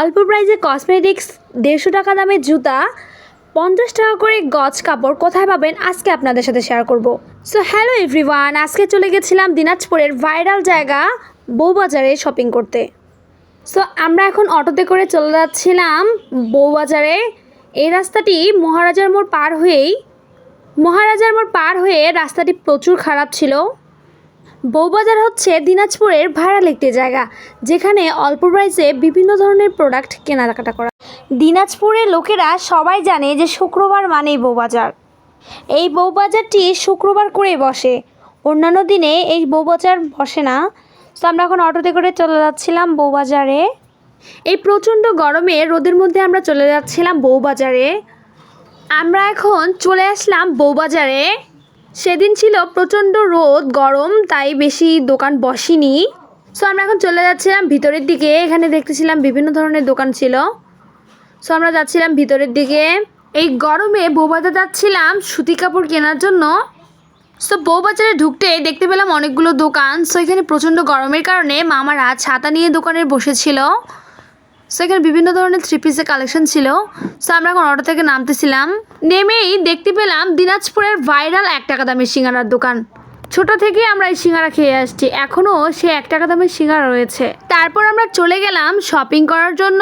অল্প প্রাইজে কসমেটিক্স দেড়শো টাকা দামের জুতা, পঞ্চাশ টাকা করে গজ কাপড় কোথায় পাবেন আজকে আপনাদের সাথে শেয়ার করব। সো হ্যালো এভরিওয়ান আজকে চলে গেছিলাম দিনাজপুরের ভাইরাল জায়গা বউবাজারে শপিং করতে। সো আমরা এখন অটোতে করে চলে যাচ্ছিলাম বউবাজারে। এই রাস্তাটি মহারাজার মোড় পার হয়েই, মহারাজার মোড় পার হয়ে রাস্তাটি প্রচুর খারাপ ছিল। বউবাজার হচ্ছে দিনাজপুরের ভাইরাল একটি জায়গা, যেখানে অল্প প্রাইসে বিভিন্ন ধরনের প্রোডাক্ট কেনাকাটা করা দিনাজপুরের লোকেরা সবাই জানে যে শুক্রবার মানেই বউবাজার। এই বউবাজারটি শুক্রবার করে বসে। অন্যান্য দিনে এই বউবাজার বসে না। তো আমরা এখন অটোতে করে চলে যাচ্ছিলাম বউবাজারে। এই প্রচণ্ড গরমে রোদের মধ্যে আমরা চলে যাচ্ছিলাম বউবাজারে। আমরা এখন চলে আসলাম বউবাজারে। সেদিন ছিল প্রচণ্ড রোদ, গরম, তাই বেশি দোকান বসেনি। সো আমরা এখন চলে যাচ্ছিলাম ভিতরের দিকে। এখানে দেখতেছিলাম বিভিন্ন ধরনের দোকান ছিল। সো আমরা যাচ্ছিলাম ভিতরের দিকে। এই গরমে বৌবাজার যাচ্ছিলাম সুতি কাপড় কেনার জন্য। সো বউবাজারে ঢুকতে দেখতে পেলাম অনেকগুলো দোকান। সো এখানে প্রচণ্ড গরমের কারণে মামারা ছাতা নিয়ে দোকানে বসেছিল। সো এখানে বিভিন্ন ধরনের থ্রি পিসের কালেকশন ছিল। সো আমরা এখন অটো থেকে নামতেছিলাম। নেমেই দেখতে পেলাম দিনাজপুরের ভাইরাল এক টাকা দামের সিঙ্গারার দোকান। ছোট থেকে আমরা এই সিঙ্গারা খেয়ে আসছি। এখনও সে এক টাকা দামের সিঙ্গারা রয়েছে। তারপর আমরা চলে গেলাম শপিং করার জন্য।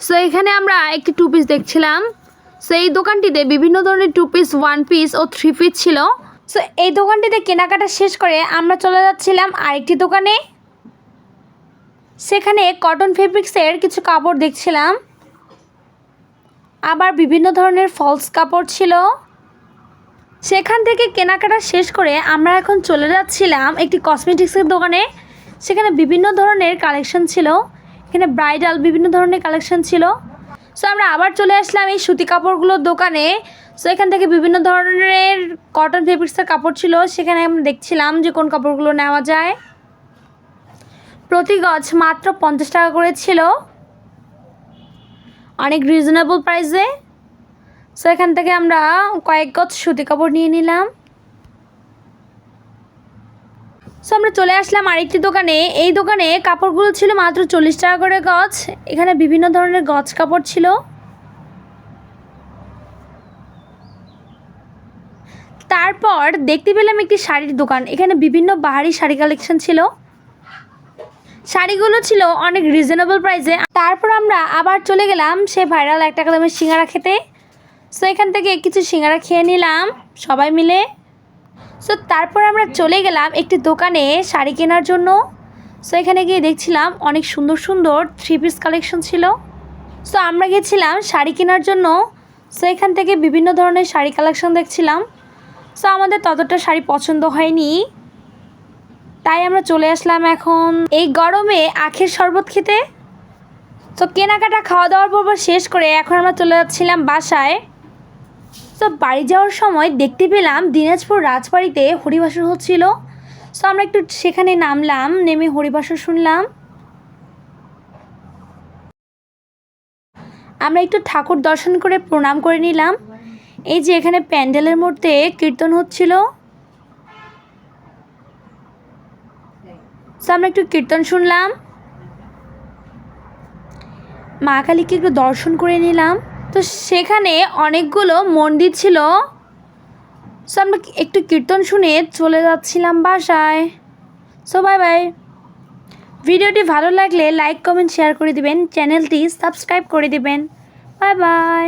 সো এখানে আমরা একটি টু পিস দেখছিলাম। সো এই দোকানটিতে বিভিন্ন ধরনের টু পিস ওয়ান পিস ও থ্রি পিস ছিল। সো এই দোকানটিতে কেনাকাটা শেষ করে আমরা চলে যাচ্ছিলাম আরেকটি দোকানে। সেখানে কটন ফেব্রিক্সের কিছু কাপড় দেখছিলাম। আবার বিভিন্ন ধরনের ফলস কাপড় ছিল। সেখান থেকে কেনাকাটা শেষ করে আমরা এখন চলে যাচ্ছিলাম একটি কসমেটিক্সের দোকানে। সেখানে বিভিন্ন ধরনের কালেকশন ছিল। এখানে ব্রাইডাল বিভিন্ন ধরনের কালেকশন ছিল। সো আমরা আবার চলে আসলাম এই সুতি কাপড়গুলোর দোকানে। সো এখান থেকে বিভিন্ন ধরনের কটন ফেব্রিক্সের কাপড় ছিল। সেখানে আমরা দেখছিলাম যে কোন কাপড়গুলো নেওয়া যায়। প্রতি গজ মাত্র পঞ্চাশ টাকা করে ছিল। অনেক রিজনেবল প্রাইসে সো এখান থেকে আমরা কয়েক গজ সুতি কাপড় নিয়ে নিলাম। সো আমরা চলে আসলাম আরেকটি দোকানে। এই দোকানে কাপড়গুলো ছিল মাত্র চল্লিশ টাকা করে গজ। এখানে বিভিন্ন ধরনের গজ কাপড় ছিল। তারপর দেখতে পেলাম একটি শাড়ির দোকান। এখানে বিভিন্ন বাহারি শাড়ি কালেকশন ছিল। শাড়িগুলো ছিল অনেক রিজনেবল প্রাইসে তারপর আমরা আবার চলে গেলাম সে ভাইরাল একটা টাকা দামের সিঙ্গারা খেতে। সো এখান থেকে কিছু সিঙ্গারা খেয়ে নিলাম সবাই মিলে। সো তারপর আমরা চলে গেলাম একটি দোকানে শাড়ি কেনার জন্য। সো এখানে গিয়ে দেখছিলাম অনেক সুন্দর সুন্দর থ্রি পিস কালেকশন ছিল। সো আমরা গেছিলাম শাড়ি কেনার জন্য। সো এখান থেকে বিভিন্ন ধরনের শাড়ি কালেকশন দেখছিলাম। সো আমাদের ততটা শাড়ি পছন্দ হয়নি। তাই আমরা চলে আসলাম এখন। এই গরমে আখের শরবত খেতে? তো কেনাকাটা খাওয়া দাওয়ার পর শেষ করে এখন আমরা চলে যাচ্ছিলাম বাসায়। তো বাড়ি যাওয়ার সময় দেখতে পেলাম দিনাজপুর রাজবাড়িতে হরিবাসর হচ্ছিল। সো আমরা একটু সেখানে নামলাম, নেমে হরিবাসর শুনলাম। আমরা একটু ঠাকুর দর্শন করে প্রণাম করে নিলাম। এই যে এখানে প্যান্ডেলের মধ্যে কীর্তন হচ্ছিল। তো আমরা একটু কীর্তন শুনলাম। মা কালীকে একটু দর্শন করে নিলাম। তো সেখানে অনেকগুলো মন্দির ছিল। সো আমরা একটু কীর্তন শুনে চলে যাচ্ছিলাম বাসায়। সো বাই বাই ভিডিওটি ভালো লাগলে লাইক কমেন্ট শেয়ার করে দিবেন। চ্যানেলটি সাবস্ক্রাইব করে দিবেন। Bye bye